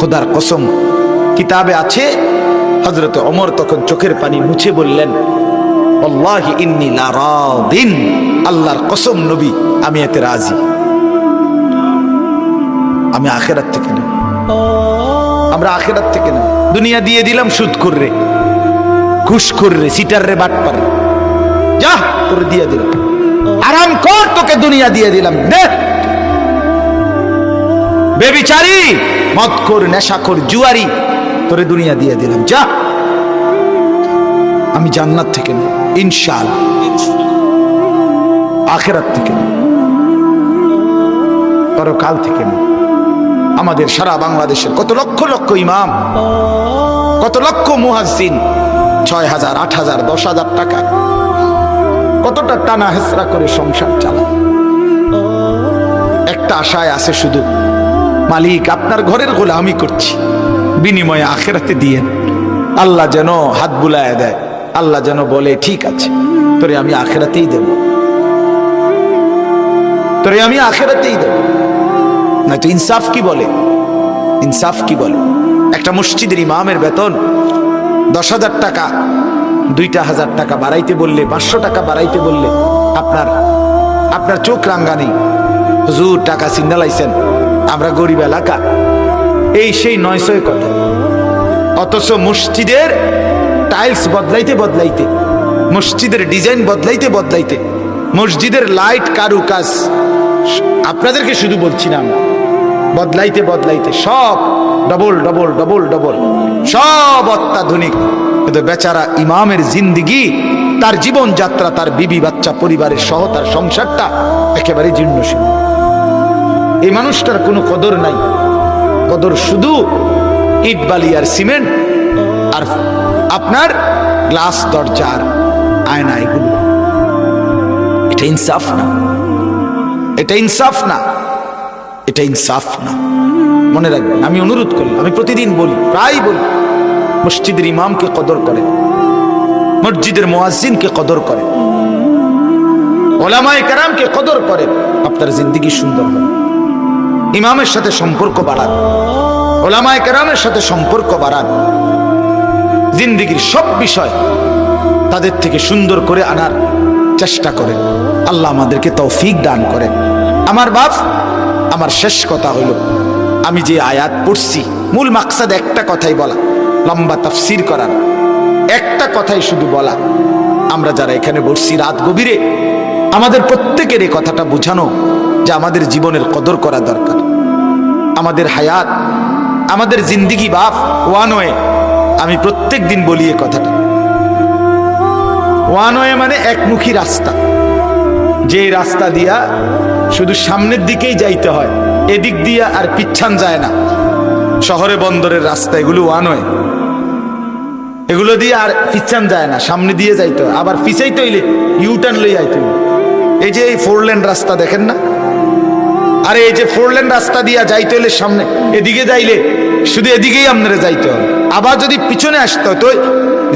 খোদার কসম, কিতাবে আছে হজরত অমর তখন চোখের পানি মুছে বললেন আল্লাহর কসম নবী, আমি এতে রাজি। আমি আখেরাত থেকে নেব। আমরা আখেরাত থেকে নেব। দুনিয়া দিয়ে দিলাম সুদ কররে ঘুষ কররে সিটার রে বাট পারে যা, তোরে দিয়ে দিলাম। আরাম কর, তোকে দুনিয়া দিয়ে দিলাম। দেখ বেবিচারি, মদখোর, নেশাখোর, জুয়ারি, তোরে দুনিয়া দিয়ে দিলাম। যা। আমি জান্নাত থেকে নেব ইনশাল আখেরাত থেকে নেব। পরকাল থেকে নেব। আমাদের সারা বাংলাদেশের কত লক্ষ লক্ষ ইমাম, কত লক্ষ মুহাজিন ছয় হাজার, আট হাজার, দশ হাজার টাকা, কতটা টানা হেসরা করে সংসার চালা একটা আশায় আছে শুধু। মালিক, আপনার ঘরের গোলামি করছি। বিনিময়ে আখেরাতে দিয়েন আল্লাহ যেন হাত বুলায় দেয়। আল্লাহ যেন বলে, ঠিক আছে, তোরে আমি আখেরাতেই দেব। তোরে আমি আখেরাতেই দেব। না তো ইনসাফ কি বলে? ইনসাফ কি বলে? একটা মসজিদের ইমামের বেতন দশ হাজার টাকা। দুইটা হাজার টাকা বাড়াইতে বললে, পাঁচশো টাকা বাড়াইতে বললে, আপনার আপনার চোখ রাঙ্গা নেই। হুজুর, টাকা সিন্দালাইছেন আমরা গরিব এলাকা এই সেই নয়শয় কথা অথচ মসজিদের টাইলস বদলাইতে বদলাইতে, মসজিদের ডিজাইন বদলাইতে বদলাইতে, মসজিদের লাইট কারু কাজ আপনাদেরকে শুধু বলছি না। বদলাইতে বদলাইতে সব ডবল ডবল ডবল ডবল সব অত্যাধুনিক। কিন্তু বেচারা ইমামের জিন্দিগি, তার জীবনযাত্রা, তার বিবি বাচ্চা পরিবারের সহ তার সংসারটা একেবারে জীর্ণশীল। এই মানুষটার কোনো কদর নাই। কদর শুধু ইট, বালি আর সিমেন্ট আর আপনার গ্লাস দরজার আয়না এগুলো। এটা ইনসাফ না। এটা ইনসাফ না। এটা ইনসাফ না। মনে রাখবেন, আমি অনুরোধ করি, আমি প্রতিদিন বলি, প্রায় বলি, মসজিদের ইমামকে কদর করে, মসজিদের মোয়াজিনকে কদর করে, ওলামায়ে কারামকে কদর করে, আপনার জিন্দিগি সুন্দর হবে। ইমামের সাথে সম্পর্ক বাড়ান, ওলামায় কেরামের সাথে সম্পর্ক বাড়ান। জিন্দিগির সব বিষয় তাদের থেকে সুন্দর করে আনার চেষ্টা করেন। আল্লাহ আমাদেরকে তৌফিক দান করেন। আমার বাপ, আমার শেষ কথা হলো আমি যে আয়াত পড়ছি, মূল মাকসাদ একটা কথাই বলা, লম্বা তাফসির করার একটা কথাই শুধু বলা, আমরা যারা এখানে বসছি রাত গভীরে, আমাদের প্রত্যেকের এই কথাটা বোঝানো যে আমাদের জীবনের কদর করা দরকার। আমাদের হায়াত, আমাদের জিন্দিগি বাপ ওয়ান ওয়ে আমি প্রত্যেক দিন বলি এ কথাটা। ওয়ান ওয়ে মানে একমুখী রাস্তা। যে রাস্তা দিয়া শুধু সামনের দিকেই যাইতে হয়, এদিক দিয়া আর পিচ্ছান যায় না। শহরে বন্দরের রাস্তা, এগুলো ওয়ান ওয়ে এগুলো দিয়ে আর পিচ্ছান যায় না, সামনে দিয়ে যাইতে হয়। আবার পিছাইতে হইলে ইউটার্ন লই যাইতে এই যে এই ফোর লেন রাস্তা দেখেন না? আরে এই যে ফোর লেন রাস্তা দিয়া যাইতে হলে সামনে, এদিকে যাইলে শুধু এদিকেই আপনারা যাইতে হবে। আবার যদি পিছনে আসতে হয়, তো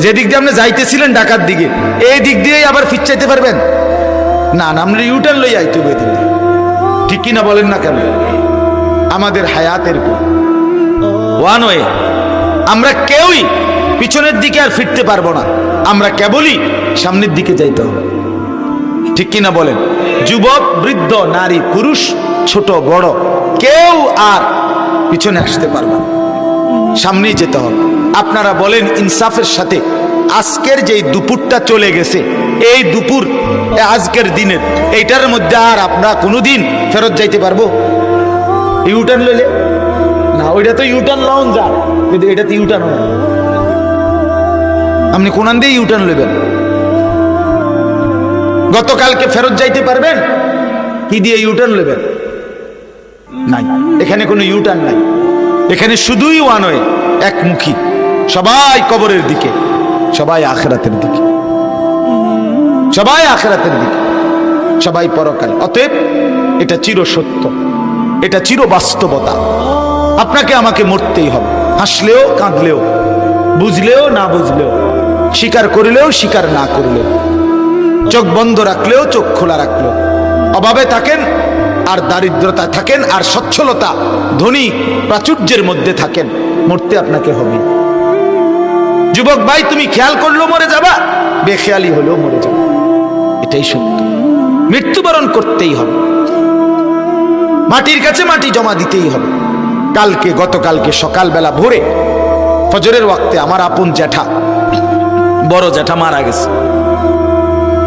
যেদিক দিয়ে আপনি যাইতেছিলেন ঢাকার দিকে, এই দিক দিয়েই আবার ফিরচাইতে পারবেন? না না আমরা ইউটার্ন লই যাইতে হবে এদিক দিয়ে। ঠিক কিনা বলেন না কেন? আমাদের হায়াতের ওয়ান ওয়ে আমরা কেউই পিছনের দিকে আর ফিরতে পারব না। আমরা কেবলই সামনের দিকে যাইতে হবে। ঠিক কিনা বলেন? যুবক, বৃদ্ধ, নারী, পুরুষ, ছোট, বড়, কেউ আর পিছনে আসতে পারবে সামনেই যেতে হবে। আপনারা বলেন, ইনসাফের সাথে আজকের যে দুপুরটা চলে গেছে, এই দুপুর আজকের দিনের, এইটার মধ্যে আর আমরা কোনোদিন ফেরত যাইতে পারব? ইউটার্ন লইলে? না, ওইটা তো ইউটার্ন লাউন যা কিন্তু এটা তো ইউটার্ন আপনি কোনান দিয়ে ইউটার্ন লইবেন? গতকালকে ফেরত যাইতে পারবেন? কি দিয়ে ইউটার্ন নেবেন? নাই, এখানে কোনো ইউটার্ন নাই। এখানে শুধুই ওয়ান ওয়ে একমুখী। সবাই কবরের দিকে, সবাই আখেরাতের দিকে। সবাই আখেরাতের দিকে, সবাই পরকাল। অতএব, এটা চির সত্য, এটা চির বাস্তবতা। আপনাকে আমাকে মরতেই হবে। হাসলেও, কাঁদলেও, বুঝলেও, না বুঝলেও, স্বীকার করিলেও, স্বীকার না করলেও। চোখ বন্ধ রাখলেও চোখ খোলা রাখলেও অভাবে থাকেন আর দারিদ্রতা থাকেন আর সচ্ছলতা, ধনী প্রাচুর্যের মধ্যে থাকেন। মরতে আপনাকে হবে। যুবক ভাই, তুমি খেয়াল করলেও মরে যাবা, বেখেয়ালি হলেও মরে যাবা। এটাই সত্য। মৃত্যুবরণ করতেই হবে। মাটির কাছে মাটি জমা দিতেই হবে। কালকে, গতকালকে, সকালবেলা ভোরে, ফজরের ওয়াক্তে আমার আপন জ্যাঠা, বড় জ্যাঠা মারা গেছে।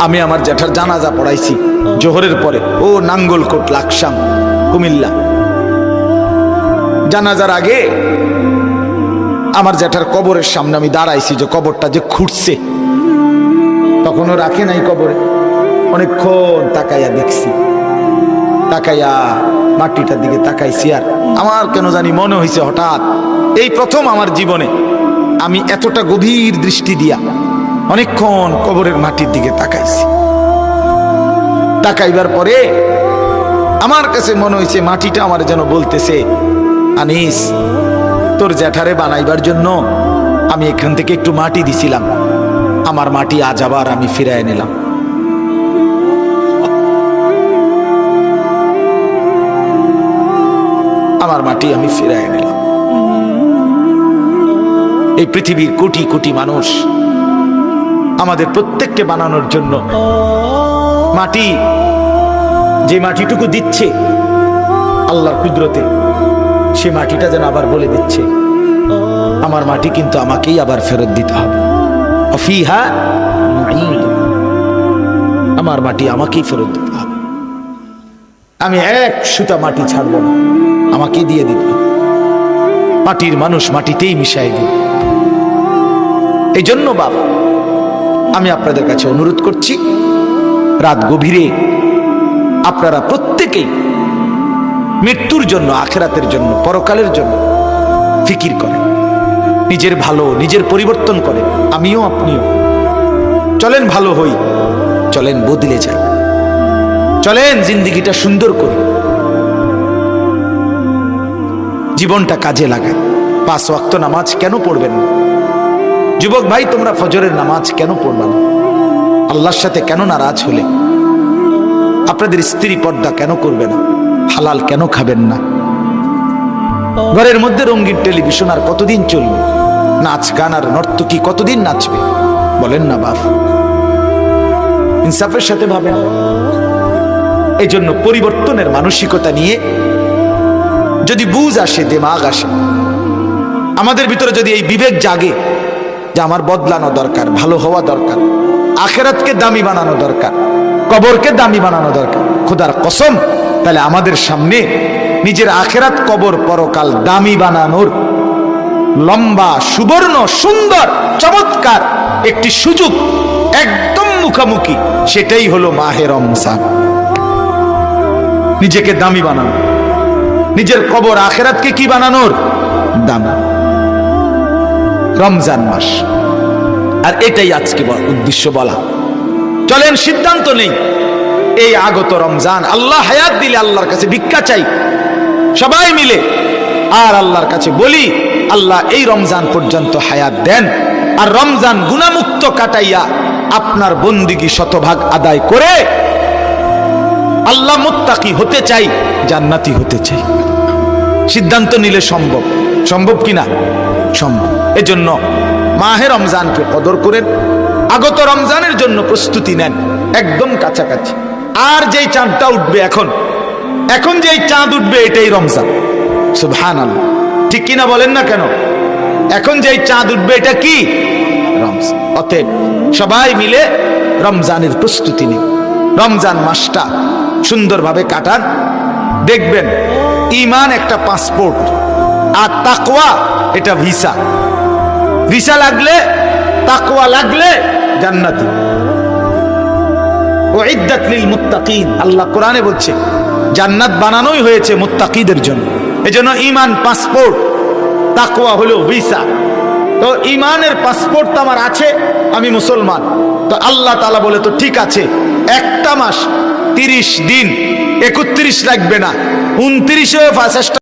আমি আমার জ্যাঠার জানাজা পড়াইছি, জোহরের পরে। ও নাঙ্গলকোট, লাকসাম, কুমিল্লা। জানাজার আগে আমার জ্যাঠার কবরের সামনে আমি দাঁড়াইছি যে কবরটা যে খুঁটছে তখনও রাখে নাই কবরে। অনেকক্ষণ তাকাইয়া দেখছি। তাকাইয়া মাটিটার দিকে তাকাইছি আর আমার কেন জানি মনে হয়েছে হঠাৎ, এই প্রথম আমার জীবনে আমি এতটা গভীর দৃষ্টি দিয়া অনেকক্ষণ কবরের মাটির দিকে তাকাইছি। তাকাইবার পরে আমার কাছে মনে হয়েছে মাটিটা আমার যেন বলতেছে, আনিস, তোর জ্যাঠারে বানাইবার জন্য আমি এখান থেকে একটু মাটি দিছিলাম। আমার মাটি আজ আবার আমি ফিরায় নিলাম। আমার মাটি আমি ফিরায় নিলাম। এই পৃথিবীর কোটি কোটি মানুষ আমাদের প্রত্যেককে বানানোর জন্য। মাটি, যে মাটিটুকু দিচ্ছে আল্লাহর কুদরতে, সে মাটিটা যেন আবার বলে দিচ্ছে, আমার মাটি কিন্তু আমাকেই আবার ফেরত দিতে হবে। আমার মাটি আমাকেই ফেরত দিতে হবে। আমি এক সুতা মাটি ছাড়ব না আমাকেই দিয়ে দিতে মাটির মানুষ মাটিতেই মিশাই দিন এই জন্য বাবা আমি আপনাদের কাছে অনুরোধ করছি, রাত গভীরে আপনারা প্রত্যেকেই মৃত্যুর জন্য, আখেরাতের জন্য, পরকালের জন্য ফিকির করেন। নিজের ভালো, নিজের পরিবর্তন করেন। আমিও আপনিও। চলেন ভালো হই, চলেন বদলে যাই। চলেন জিন্দিগিটা সুন্দর করি। জীবনটা কাজে লাগায় পাঁচ ওয়াক্ত নামাজ কেন পড়বেন না? যুবক ভাই, তোমরা ফজরের নামাজ কেন পড়বা না? আল্লাহর সাথে কেন নারাজ হলে? আপনাদের স্ত্রী পর্দা কেন করবে না? হালাল কেন খাবেন না? ঘরের মধ্যে রঙ্গিন টেলিভিশন আর কতদিন চলবে? নাচ গান আর নর্তকী কতদিন নাচবে? বলেন না বাপ। ইনসাফের সাথে ভাবেন। এই জন্য পরিবর্তনের মানসিকতা নিয়ে যদি বুঝ আসে, দেমাগ আসে, আমাদের ভিতরে যদি এই বিবেক জাগে যে আমার বদলানো দরকার, ভালো হওয়া দরকার, আখেরাতকে দামি বানানো দরকার, কবরকে দামি বানানো দরকার। খোদার কসম, তাহলে আমাদের সামনে নিজের আখেরাত কবর পরকাল দামি বানানোর লম্বা, সুবর্ণ, সুন্দর, চমৎকার একটি সুযোগ একদম মুখামুখি, সেটাই হলো মাহে রমজান। নিজেকে দামি বানানো। নিজের কবর আখেরাতকে কি বানানোর? দামি। রমজান মাস। আর এটাই আজকে উদ্দেশ্য বলা। চলেন, সিদ্ধান্ত নেই। এই আগত রমজান, আল্লাহ হায়াত দিলে আল্লাহর কাছে ভিক্ষা চাই। সবাই মিলে। আর আল্লাহর কাছে বলি, আল্লাহ এই রমজান পর্যন্ত হায়াত দেন। আর রমজান গুণামুক্ত কাটাইয়া আপনার বন্দিগি শতভাগ আদায় করে আল্লাহ মুত্তাকি হতে চাই, জান্নাতি হতে চাই। সিদ্ধান্ত নিলে সম্ভব। সম্ভব কিনা সম্ভব। এজন্য মাহে রমজানকে কদর করেন, আগত রমজানের জন্য প্রস্তুতি নেন, একদম কাছাকাছি। আর যেই চাঁদটা উঠবে এখন এখন যেই চাঁদ উঠবে এটাই রমজান। সুবহান ঠিক কিনা বলেন না কেন? এখন যেই চাঁদ উঠবে এটা কি? রমজান। অতএব সবাই মিলে রমজানের প্রস্তুতি নিন। রমজান মাসটা সুন্দরভাবে কাটান। দেখবেন ইমান একটা পাসপোর্ট আর তাকওয়া এটা ভিসা ভিসা লাগলে, তাকওয়া লাগলে জান্নাতি। ও আল্লাহ কোরআনে বলছে, জান্নাত বানানোই হয়েছে জন্য। এজন্য ইমান, পাসপোর্ট হলো ভিসা। তো ইমানের পাসপোর্ট তো আমার আছে, আমি মুসলমান। তো আল্লাহ তালা বলে, তো ঠিক আছে, একটা মাস তিরিশ দিন একত্রিশ লাগবে না, উনত্রিশে